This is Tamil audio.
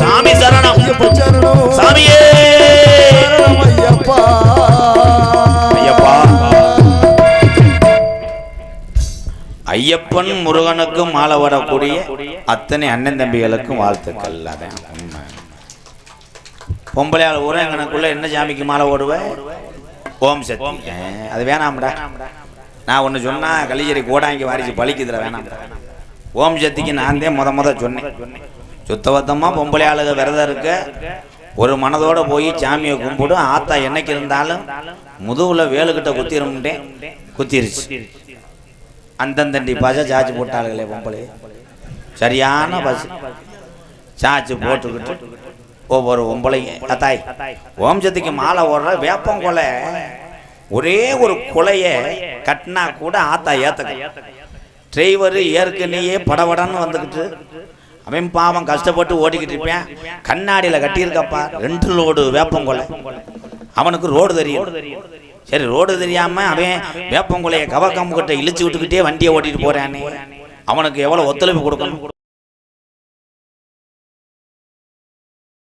சாமி சரணம். சாமியே. ஐயப்பா. ஐயப்பா ஐயப்பன் முருகனுக்கும் மாலை வரக்கூடிய அத்தனை அண்ணன் தம்பிகளுக்கும் வாழ்த்துக்கள். அதான் உண்மை. பொம்பளையால் என்ன சாமிக்கு மாலை ஓடுவேன் ஓம் சக்தி. அது வேணாம்டா. நான் ஒன்று சொன்னா கலிஜரி கோடாங்கி வாரிச்சு பழிக்குதுல வேணாம் ஓம் சக்திக்கு நான் தான் முத முத சொன்னேன். சுத்தபத்தமாக பொம்பளை ஆளுக விரதம் இருக்க ஒரு மனதோட போய் சாமியை கும்பிடு ஆத்தா என்னைக்கு இருந்தாலும் முதுகுல வேலுக்கிட்ட குத்திருமுட்டேன் குத்திருச்சு. அந்தந்தண்டி பாச சாச்சு போட்டாளுகளே பொம்பளை. சரியான பஸ் சாச்சு போட்டுக்கிட்டு ஒவ்வொரு பொம்பளைங்க அத்தாய் ஓம் சக்திக்கு மாலை ஓடுற வேப்பங்கொலை ஒரே ஒரு கொலைய கட்டினா கூட ஆத்தா ஏத்தக்க டிரைவர் ஏற்கனவே படபடன்னு வந்துக்கிட்டு. அவன் பாவம் கஷ்டப்பட்டு ஓடிக்கிட்டு இருப்பேன். கண்ணாடியில் கட்டியிருக்கப்பா. ரெண்டு லோடு வேப்பங்கொலை. அவனுக்கு ரோடு தெரியும். சரி ரோடு தெரியாம அவன் வேப்பங்கொலையை கவக்கம் கிட்ட இழுச்சு விட்டுக்கிட்டே வண்டியை ஓட்டிட்டு போறானே. அவனுக்கு எவ்வளவு ஒத்துழைப்பு கொடுக்கணும்?